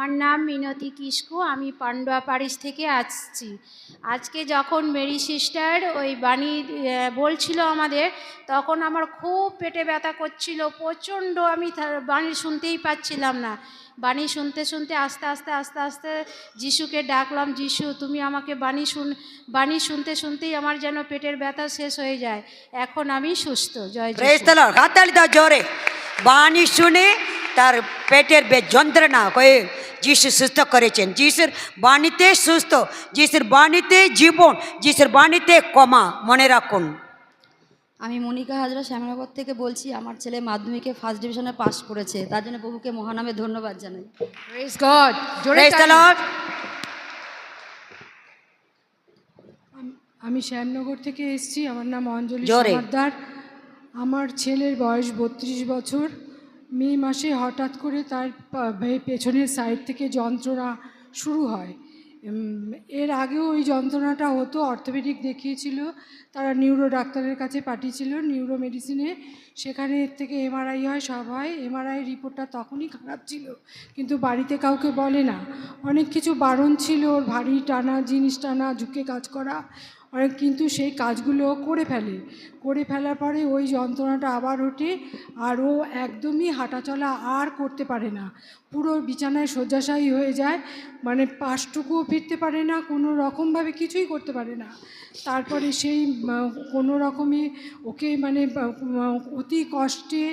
আমার নাম মিনতি কিস্কু আমি পান্ডুয়া পারিস থেকে আসছি। আজকে যখন মেরি সিস্টার ওই বাণী বলছিল আমাদের, তখন আমার খুব পেটে ব্যথা করছিল, প্রচণ্ড আমি বাণী শুনতেই পাচ্ছিলাম না। বাণী শুনতে শুনতে আস্তে আস্তে আস্তে আস্তে যিশুকে ডাকলাম, যিশু, তুমি আমাকে বাণী শুন, বাণী শুনতে শুনতেই আমার যেন পেটের ব্যথা শেষ হয়ে যায়। এখন আমি সুস্থ, জয় দাও জোরে। বাণী শুনে তার পেটের বে যন্ত্রণা কয়ে যিশু সুস্থ করেছেন। যিশুর বাণীতে সুস্থ যিশুর বাণীতে জীবন যিশুর বাণীতে কমা মনে রাখুন। আমি মনিকা হাজরা শ্যামনগর থেকে বলছি আমার ছেলে মাধ্যমিকে ফার্স্ট ডিভিশনে পাস করেছে। তার জন্য প্রভুকে মহানামে ধন্যবাদ জানাই। আমি শ্যামনগর থেকে এসেছি। আমার নাম অঞ্জলি জোরে। আমার ছেলের বয়স বত্রিশ বছর। মে মাসে হঠাৎ করে তার পেছনের সাইড থেকে যন্ত্রণা শুরু হয়। এর আগেও ওই যন্ত্রণাটা হতো অর্থোপেডিক দেখিয়েছিল, তারা নিউরো ডাক্তারের কাছে পাঠিয়েছিল নিউরো মেডিসিনে সেখানে এর থেকে এমআরআই হয়, সব হয়। এমআরআই রিপোর্টটা তখনই খারাপ ছিল, কিন্তু বাড়িতে কাউকে বলে না। অনেক কিছু বারণ ছিল, ওর ভারী টানা, জিনিস টানা, ঝুঁকে কাজ করা। অনেক কিন্তু সেই কাজগুলো করে ফেলে। করে ফেলার পরে ওই যন্ত্রণাটা আবার ওঠে আর ও একদমই হাঁটাচলা আর করতে পারে না। পুরো বিছানায় শয্যাশায়ী হয়ে যায়। মানে পাশটুকুও ফিরতে পারে না, কোনো রকমভাবে কিছুই করতে পারে না। তারপরে সেই কোনো রকমে ওকে মানে অতি কষ্টে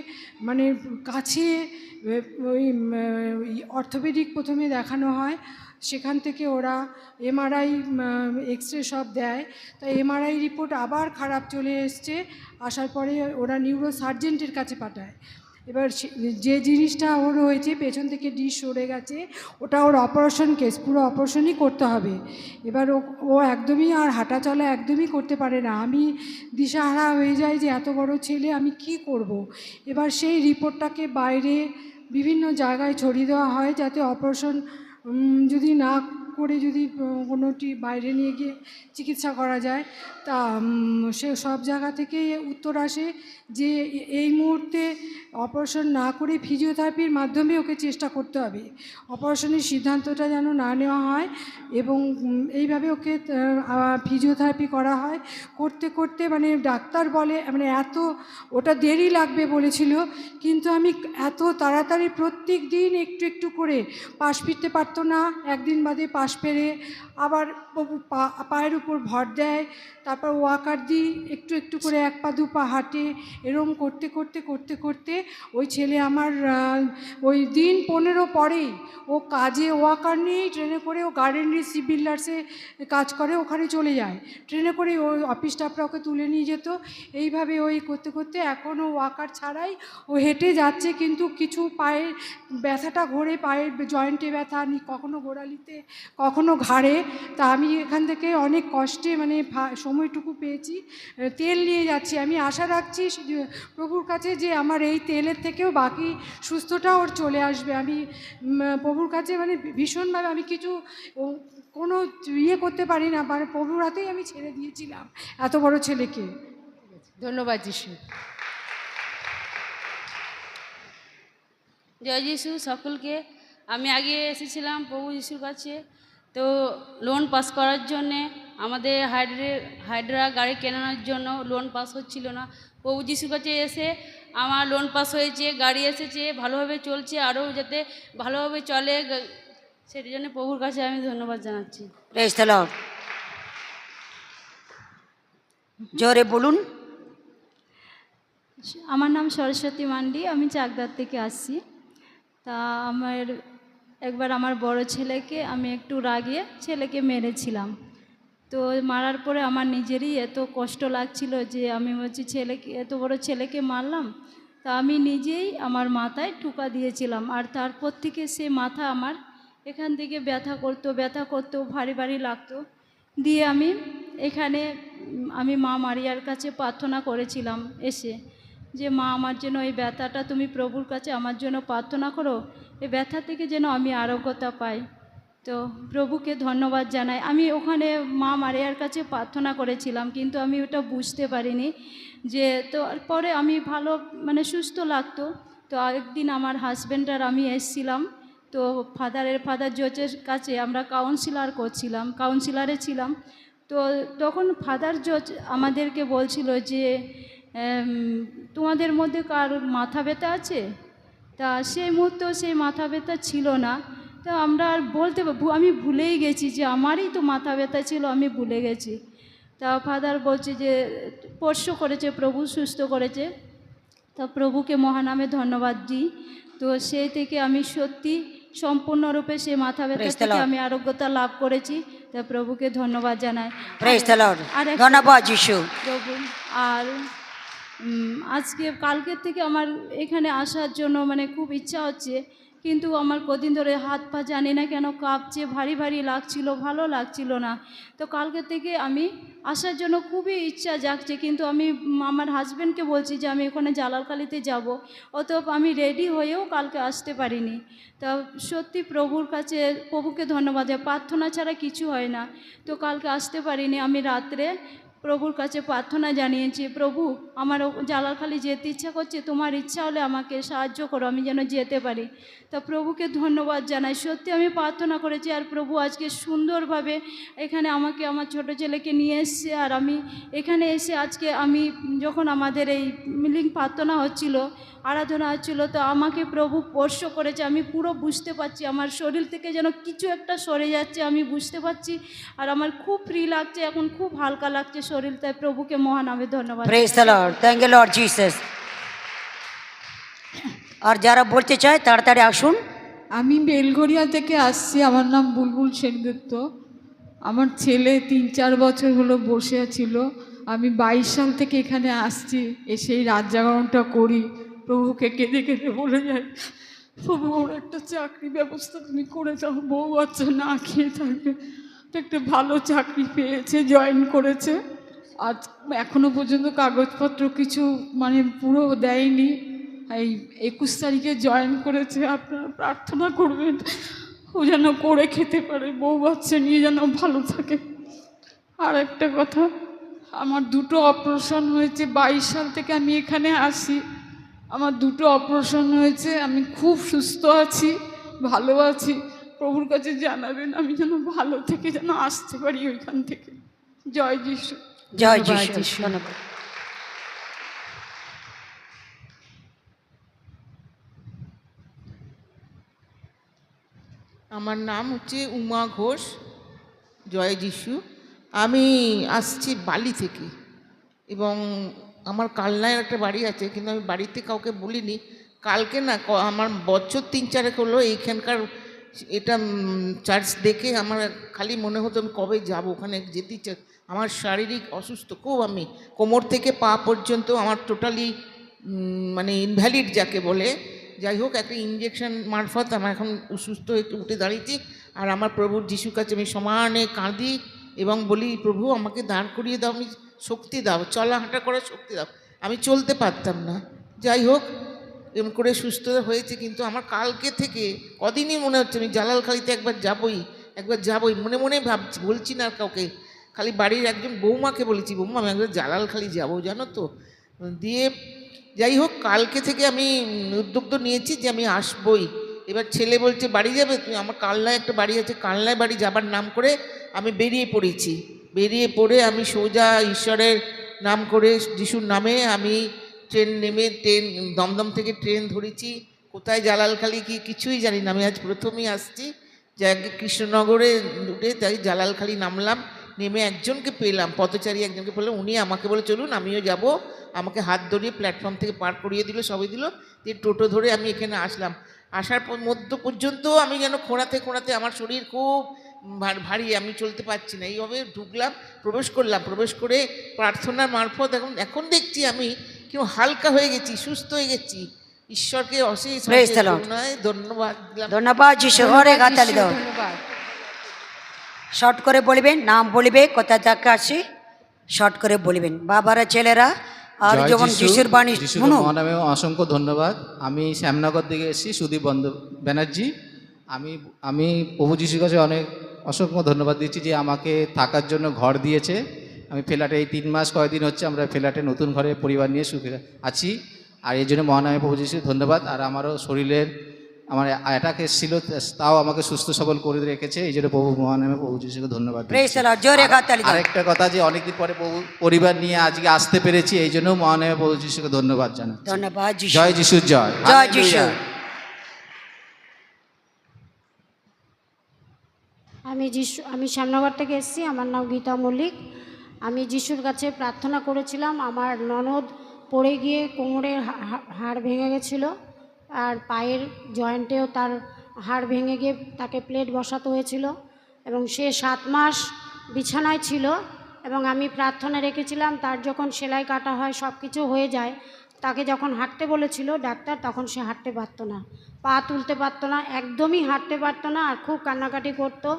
মানে কাছে ওই অর্থোপেডিক প্রথমে দেখানো হয়। সেখান থেকে ওরা এমআরআই এক্স রে সব দেয়। তো এমআরআই রিপোর্ট আবার খারাপ চলে এসছে। আসার পরে ওরা নিউরো সার্জেন্টের কাছে পাঠায়। এবার যে জিনিসটা ওর হয়েছে, পেছন থেকে ডিশ সরে গেছে, ওটা ওর অপারেশন কেস পুরো অপারেশনই করতে হবে। এবার ও একদমই আর হাঁটা চলা একদমই করতে পারে না। আমি দিশাহারা হয়ে যাই যে এত বড় ছেলে, আমি কি করব। এবার সেই রিপোর্টটাকে বাইরে বিভিন্ন জায়গায় ছড়িয়ে দেওয়া হয় যাতে অপারেশন যদি না করে যদি কোনোটি বাইরে নিয়ে গিয়ে চিকিৎসা করা যায়, তা সে সব জায়গা থেকে উত্তর আসে যে এই মুহূর্তে অপারেশন না করে ফিজিওথেরাপির মাধ্যমে ওকে চেষ্টা করতে হবে। অপারেশনের সিদ্ধান্তটা যেন না নেওয়া হয় এবং এইভাবে ওকে ফিজিওথেরাপি করা হয়। করতে করতে মানে ডাক্তার বলে মানে এত, ওটা দেরি লাগবে বলেছিল, কিন্তু আমি এত তাড়াতাড়ি প্রত্যেক দিন একটু একটু করে পাশ ফিরতে পারতো না। একদিন বাদে পাশ পেরে আবার পায়ের উপর ভর দেয়, তারপর ওয়াকার দিই, একটু একটু করে এক পা, দু পা হাঁটে, এরম করতে করতে করতে করতে ওই ছেলে আমার ওই দিন পনেরো পরেই ও কাজে ওয়াকার নিয়েই ট্রেনে করে ও গার্ডেনরি সি বিল্ডার্সে কাজ করে, ওখানে চলে যায়। ট্রেনে করে ওই অফিস স্টাফরা ওকে তুলে নিয়ে যেত। এইভাবে ওই করতে করতে এখনও ওয়াকার ছাড়াই ও হেঁটে যাচ্ছে, কিন্তু কিছু পায়ের ব্যথাটা ঘোরে পায়ের জয়েন্টে ব্যথা, নি কখনো গোড়ালিতে, কখনো ঘাড়ে। তা আমি এখান থেকে অনেক কষ্টে মানে সময়টুকু পেয়েছি। তেল নিয়ে যাচ্ছি। আমি আশা রাখছি প্রভুর কাছে যে আমার এই তেলের থেকেও বাকি সুস্থটা ওর চলে আসবে। আমি প্রভুর কাছে মানে ভীষণভাবে আমি কিছু কোনো ইয়ে করতে পারি না। মানে প্রভুর হাতেই আমি ছেড়ে দিয়েছিলাম এত বড় ছেলেকে। ধন্যবাদ যিশু। জয় যিশু সকলকে। আমি আগে এসেছিলাম প্রভু যিশুর কাছে। তো লোন পাস করার জন্যে আমাদের হাইড্রে হাইড্রা গাড়ি কেনানোর জন্য লোন পাস হচ্ছিল না। প্রভু যিশুর কাছে এসে আমার লোন পাস হয়েছে গাড়ি এসেছে ভালোভাবে চলছে আরও যাতে ভালোভাবে চলে সেটার জন্য প্রভুর কাছে আমি ধন্যবাদ জানাচ্ছি। জোরে বলুন। আমার নাম সরস্বতী মান্ডি আমি চাকদার থেকে আসছি। তা আমার একবার আমার বড় ছেলেকে আমি একটু রাগিয়ে ছেলেকে মেরেছিলাম। তো মারার পরে আমার নিজেরই এত কষ্ট লাগছিল যে আমি বলছি ছেলেকে, এত বড় ছেলেকে মারলাম। তা আমি নিজেই আমার মাথায় ঠুকা দিয়েছিলাম। আর তারপর থেকে সে মাথা আমার এখান থেকে ব্যথা করতো ব্যথা করতো, ভারী ভারী লাগতো। দিয়ে আমি এখানে, আমি মা মারিয়ার কাছে প্রার্থনা করেছিলাম এসে যে, মা, আমার জন্য এই ব্যথাটা তুমি প্রভুর কাছে আমার জন্য প্রার্থনা করো। এই ব্যথা থেকে যেন আমি আরোগ্যতা পাই। তো প্রভুকে ধন্যবাদ জানাই। আমি ওখানে মা মারিয়ার কাছে প্রার্থনা করেছিলাম, কিন্তু আমি ওটা বুঝতে পারিনি যে, তো পরে আমি ভালো মানে সুস্থ লাগতো। তো একদিন আমার হাজব্যান্ড আর আমি এসছিলাম, তো ফাদারের, ফাদার জজের কাছে আমরা কাউন্সিলর করছিলাম কাউন্সিলারে ছিলাম। তো তখন ফাদার জজ আমাদেরকে বলছিল যে তোমাদের মধ্যে কার মাথা ব্যথা আছে? তা সেই মুহূর্তেও সেই মাথা ব্যথা ছিল না। তা আমরা আর বলতে আমি ভুলেই গেছি যে আমারই তো মাথা ব্যথা ছিল আমি ভুলে গেছি। তা ফাদার বলছে যে স্পর্শ করেছে প্রভু সুস্থ করেছে। তা প্রভুকে মহানামে ধন্যবাদ দিই। তো সেই থেকে আমি সত্যি সম্পূর্ণরূপে সেই মাথা ব্যথা থেকে আমি আরোগ্যতা লাভ করেছি। তা প্রভুকে ধন্যবাদ জানাই। ধন্যবাদ যিশু। প্রভু আর আজকে কালকের থেকে আমার এখানে আসার জন্য মানে খুব ইচ্ছা হচ্ছে কিন্তু আমার কদিন ধরে হাত পা জানি না কেন, কাঁপছে, ভারী ভারী লাগছিল, ভালো লাগছিল না। তো কালকের থেকে আমি আসার জন্য খুবই ইচ্ছা জাগছে, কিন্তু আমি আমার হাজব্যান্ডকে বলছি যে আমি ওখানে জালালকালিতে যাব। অত আমি রেডি হয়েও কালকে আসতে পারিনি। তা সত্যি প্রভুর কাছে, প্রভুকে ধন্যবাদ, প্রার্থনা ছাড়া কিছু হয় না। তো কালকে আসতে পারিনি। আমি রাত্রে প্রভুর কাছে প্রার্থনা জানিয়েছি, প্রভু, আমার জালালখালি যেতে ইচ্ছা করছে, তোমার ইচ্ছা হলে আমাকে সাহায্য করো, আমি যেন যেতে পারি। তা প্রভুকে ধন্যবাদ জানাই। সত্যি আমি প্রার্থনা করেছি, আর প্রভু আজকে সুন্দরভাবে এখানে আমাকে, আমার ছোট ছেলেকে নিয়ে এসছে, আর আমি এখানে এসে আজকে আমি যখন আমাদের এই মিলিং প্রার্থনা হচ্ছিল, আরাধনা হচ্ছিল, তো আমাকে প্রভু স্পর্শ করেছে। আমি পুরো বুঝতে পারছি, আমার শরীর থেকে যেন কিছু একটা সরে যাচ্ছে, আমি বুঝতে পারছি, আর আমার খুব ফ্রি লাগছে, এখন খুব হালকা লাগছে শরীর তাই প্রভুকে মহানামে ধন্যবাদ praise the lord thank you lord Jesus আর যারা বলতে চায় তাড়াতাড়ি আসুন। আমি বেলঘরিয়া থেকে আসছি আমার নাম বুলবুল সেনগুপ্ত আমার ছেলে তিন চার বছর হলো বসে ছিল। আমি বাইশ সাল থেকে এখানে আসছি এসে এই রাত জাগরণটা করি। প্রভুকে কেঁদে কেঁদে বলে যাই প্রভু ওর একটা চাকরি ব্যবস্থা তুমি করে দাও বউ বাচ্চা না খেয়ে থাকবে একটা ভালো চাকরি পেয়েছে জয়েন করেছে। আজ এখনও পর্যন্ত কাগজপত্র কিছু মানে পুরো দেয়নি। এই একুশ তারিখে জয়েন করেছে, আপনারা প্রার্থনা করবেন ও যেন করে খেতে পারে, বউ বাচ্চা নিয়ে যেন ভালো থাকে। আর একটা কথা, আমার দুটো অপারেশন হয়েছে, বাইশ সাল থেকে আমি এখানে আসি। আমার দুটো অপারেশন হয়েছে, আমি খুব সুস্থ আছি, ভালো আছি। প্রভুর কাছে জানাবেন, আমি যেন ভালো থেকে যেন আসতে পারি ওইখান থেকে। জয় যিশু। জয় যিশু। ধন্যবাদ। আমার নাম হচ্ছে উমা ঘোষ জয় যিশু। আমি আসছি বালি থেকে এবং আমার কালনায় একটা বাড়ি আছে কিন্তু আমি বাড়িতে কাউকে বলিনি। কালকে না আমার বছর তিন চারেক হলো এইখানকার এটা চার্চ দেখে আমার খালি মনে হতো আমি কবে যাব, ওখানে যেতে ইচ্ছে, আমার শারীরিক অসুস্থ, খুব আমি, কোমর থেকে পা পর্যন্ত আমার টোটালি মানে ইনভ্যালিড যাকে বলে, যাই হোক, একটা ইঞ্জেকশন মারফত আমার এখন সুস্থ হয়ে উঠে দাঁড়িয়েছি, আর আমার প্রভুর যিশুর কাছে আমি সমানে কাঁদি এবং বলি, প্রভু, আমাকে দাঁড় করিয়ে দাও, আমি শক্তি দাও চলা হাঁটা করার শক্তি দাও। আমি চলতে পারতাম না। যাই হোক এরকম করে সুস্থ হয়েছে, কিন্তু আমার কালকে থেকে কদিনই মনে হচ্ছে আমি জালালখালিতে একবার যাবই একবার যাবই, মনে মনে ভাবছি, বলছি না আর কাউকে। খালি বাড়ির একজন বৌমাকে বলেছি, বৌমা, আমি একবার জালালখালি যাব, জানো তো? দিয়ে যাই হোক, কালকে থেকে আমি উদ্যোগ তো নিয়েছি যে আমি আসবই। এবার ছেলে বলছে, বাড়ি যাবে? তুমি, আমার কালনায় একটা বাড়ি আছে, কালনায় বাড়ি যাবার নাম করে আমি বেরিয়ে পড়েছি। বেরিয়ে পড়ে আমি সোজা ঈশ্বরের নাম করে, যিশুর নামে আমি ট্রেন নেমে, ট্রেন, দমদম থেকে ট্রেন ধরেছি। কোথায় জালালখালি কি কিছুই জানি না। আমি আজ প্রথমেই আসছি যাকে কৃষ্ণনগরে উঠে তাই জালালখালি নামলাম। নেমে একজনকে পেলাম, পথচারী একজনকে পেলাম। উনি আমাকে বলে, চলুন, আমিও যাব। আমাকে হাত ধরিয়ে প্ল্যাটফর্ম থেকে পার করিয়ে দিল, সবই দিল। দিয়ে টোটো ধরে আমি এখানে আসলাম। আসার মধ্য পর্যন্ত আমি যেন খোঁড়াতে খোঁড়াতে আমার শরীর খুব ভারী, আমি চলতে পারছি না। এইভাবে ঢুকলাম, প্রবেশ করলাম। প্রবেশ করে প্রার্থনার মারফত এখন এখন দেখছি আমি কেউ হালকা হয়ে গেছি সুস্থ হয়ে গেছি। ঈশ্বরকে অশেষ ধন্যবাদ ধন্যবাদ যিশু ঘরে গাতালি দাও। ধন্যবাদ। শর্ট করে বলিবেন নাম বলিবে কোথা থেকে আসি। শর্ট করে বলিবেন। বাবারা ছেলেরা আর যখন যিশু, যিশুর বাণী শুনুন। মহানামে অসংখ্য ধন্যবাদ। আমি শ্যামনগর থেকে এসেছি সুদীপ বন্দ ব্যানার্জি। আমি আমি প্রভু যিশুর কাছে অনেক অসংখ্য ধন্যবাদ দিচ্ছি যে আমাকে থাকার জন্য ঘর দিয়েছে। আমি ফ্ল্যাটে এই তিন মাস কয়েকদিন হচ্ছে আমরা ফ্ল্যাটে নতুন ঘরে পরিবার নিয়ে সুখে আছি। আর এই জন্য মহানামে প্রভু যিশু ধন্যবাদ। আর আমারও শরীরের আমার অ্যাটাক এসেছিল তাও আমাকে সুস্থ সবল করে রেখেছে। এই জন্য প্রভু মহানামে প্রভু যিশুকে ধন্যবাদ আরেকটা কথা যে অনেকদিন পরে প্রভু পরিবার নিয়ে আজকে আসতে পেরেছি এই জন্য মহানামে প্রভু যিশুকে ধন্যবাদ জানাই ধন্যবাদ জয় যিশুর জয়। জয় যিশু। আমি যিশু আমি শ্যামনগর থেকে এসেছি। আমার নাম গীতা মল্লিক। আমি যিশুর কাছে প্রার্থনা করেছিলাম, আমার ননদ পড়ে গিয়ে কোমরের হাড় ভেঙে গেছিল আর পায়ের জয়েন্টেও তার হাড় ভেঙে গিয়ে তাকে প্লেট বসাতে হয়েছিল এবং সে সাত মাস বিছানায় ছিল এবং আমি প্রার্থনা রেখেছিলাম, তার যখন সেলাই কাটা হয় সব কিছু হয়ে যায়, তাকে যখন হাঁটতে বলেছিল ডাক্তার, তখন সে হাঁটতে পারতো না, পা তুলতে পারতো না, একদমই হাঁটতে পারতো না আর খুব কান্নাকাটি করতো।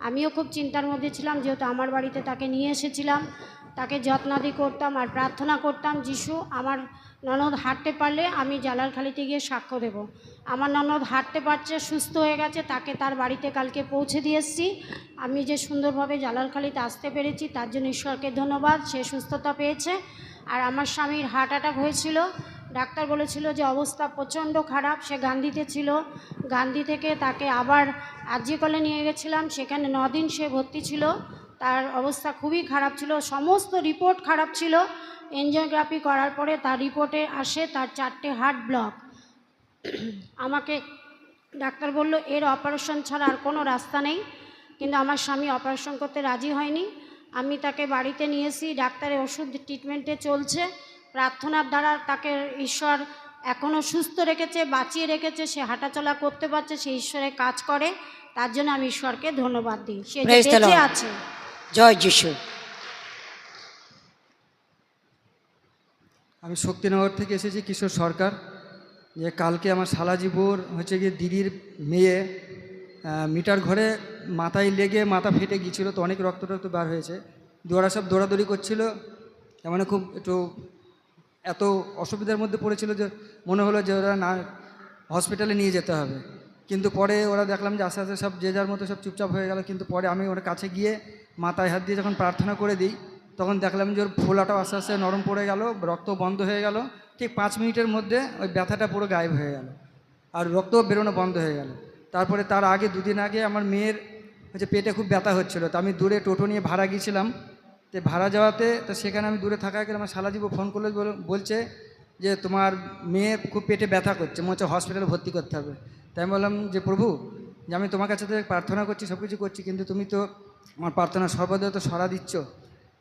আমিও খুব চিন্তার মধ্যে ছিলাম, যেহেতু আমার বাড়িতে তাকে নিয়ে এসেছিলাম। তাকে যত্নাদি করতাম আর প্রার্থনা করতাম, যিশু, আমার ননদ হাঁটতে পারলে আমি জালালখালিতে গিয়ে সাক্ষ্য দেব। আমার ননদ হাঁটতে পারছে, সুস্থ হয়ে গেছে, তাকে তার বাড়িতে কালকে পৌঁছে দিয়ে এসেছি। আমি যে সুন্দরভাবে জালালখালিতে আসতে পেরেছি, তার জন্য ঈশ্বরকে ধন্যবাদ, সে সুস্থতা পেয়েছে। আর আমার স্বামীর হার্ট অ্যাটাক হয়েছিল ডাক্তার বলেছিল যে অবস্থা প্রচণ্ড খারাপ, সে গান্ধীতে ছিল। গান্ধী থেকে তাকে আবার আর্জিকলে নিয়ে গেছিলাম। সেখানে দিন সে ভর্তি ছিল। তার অবস্থা খুবই খারাপ ছিল। সমস্ত রিপোর্ট খারাপ ছিল। এনজিওগ্রাফি করার পরে তার রিপোর্টে আসে তার চারটে হার্ট ব্লক। আমাকে ডাক্তার বলল, এর অপারেশন ছাড়া আর কোনো রাস্তা নেই। কিন্তু আমার স্বামী অপারেশন করতে রাজি হয়নি। আমি তাকে বাড়িতে নিয়ে এসি ডাক্তারের ওষুধ ট্রিটমেন্টে চলছে। প্রার্থনার দ্বারা তাকে ঈশ্বর এখনও সুস্থ রেখেছে বাঁচিয়ে রেখেছে সে হাঁটাচলা করতে পারছে সে ঈশ্বরের কাজ করে। তার জন্য আমি ঈশ্বরকে ধন্যবাদ দিই। সে বেঁচে আছে। জয় যিশু। আমি শক্তিনগর থেকে এসেছি কিশোর সরকার। যে কালকে আমার শালাজিপুর হচ্ছে গিয়ে দিদির মেয়ে মিটার ঘরে মাথায় লেগে মাথা ফেটে গিয়েছিল তো অনেক রক্ত টক্ত বার হয়েছে। দৌড়া সব দৌড়াদৌড়ি করছিল। তার মানে খুব একটু এত অসুবিধার মধ্যে পড়েছিল যে মনে হলো যে ওরা না হসপিটালে নিয়ে যেতে হবে। কিন্তু পরে ওরা দেখলাম যে আস্তে আস্তে সব যে যার মতো সব চুপচাপ হয়ে গেল। কিন্তু পরে আমি ওর কাছে গিয়ে মাথায় হাত দিয়ে যখন প্রার্থনা করে দিই, তখন দেখলাম যে ওর ফোলাটাও আস্তে আস্তে নরম পড়ে গেল, রক্ত বন্ধ হয়ে গেল। ঠিক পাঁচ মিনিটের মধ্যে ওই ব্যথাটা পুরো গায়েব হয়ে গেল আর রক্তও বেরোনো বন্ধ হয়ে গেল। তারপরে তার আগে দুদিন আগে আমার মেয়ের হচ্ছে পেটে খুব ব্যথা হচ্ছিল। তো আমি দূরে টোটো নিয়ে ভাড়া গিয়েছিলাম। তো ভাড়া যাওয়াতে, তো সেখানে আমি দূরে থাকা গেলে আমার শালাজিবু ফোন করলে বলছে যে তোমার মেয়ে খুব পেটে ব্যথা করছে, মনে হচ্ছে হসপিটালে ভর্তি করতে হবে। তাই আমি বললাম, যে প্রভু, যে আমি তোমার কাছে তো প্রার্থনা করছি সব কিছু করছি, কিন্তু তুমি তো আমার প্রার্থনা সর্বদা তো সরা দিচ্ছ।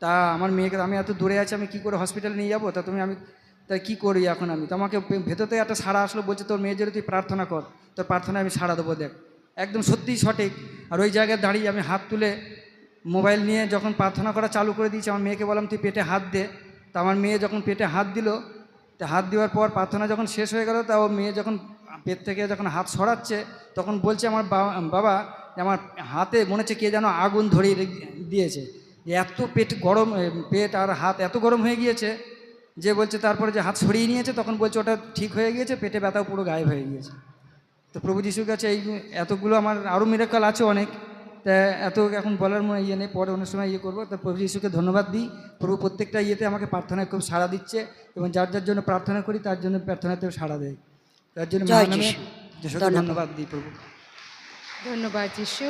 তা আমার মেয়েকে, আমি এত দূরে আছি, আমি কী করে হসপিটালে নিয়ে যাব? তা তুমি, আমি তাই কী করি এখন আমি? তো আমাকে ভেতর একটা সাড়া আসলো, বলছে তোর মেয়ের জন্য তুই প্রার্থনা কর, তোর প্রার্থনা আমি সাড়া দেবো, দেখ। একদম সত্যিই সঠিক। আর ওই জায়গায় দাঁড়িয়ে আমি হাত তুলে মোবাইল নিয়ে যখন প্রার্থনা করা চালু করে দিয়েছি, আমার মেয়েকে বললাম, তুই পেটে হাত দে। তা আমার মেয়ে যখন পেটে হাত দিল, তা হাত দেওয়ার পর প্রার্থনা যখন শেষ হয়ে গেল, তা ও মেয়ে যখন পেট থেকে যখন হাত সরাচ্ছে, তখন বলছে আমার বাবা আমার হাতে মনে হচ্ছে কে যেন আগুন ধরিয়ে দিয়েছে। এত পেট গরম পেট আর হাত এত গরম হয়ে গিয়েছে, যে বলছে তারপরে যে হাত সরিয়ে নিয়েছে, তখন বলছে ওটা ঠিক হয়ে গিয়েছে, পেটে ব্যথাও পুরো গায়েব হয়ে গিয়েছে। তো প্রভু যিশুর কাছে এই এতগুলো আমার, আরও মিরাকাল আছে অনেক। তা এত এখন বলার মনে ইয়ে নেই পরে অন্য সময় ইয়ে করব। তা প্রভু যিশুকে ধন্যবাদ দিই। প্রভু প্রত্যেকটা ইয়েতে আমাকে প্রার্থনায় খুব সাড়া দিচ্ছে এবং যার যার জন্য প্রার্থনা করি তার জন্য প্রার্থনাতেও সাড়া দেয়। তার জন্য। ধন্যবাদ দিই প্রভু। ধন্যবাদ যিশু।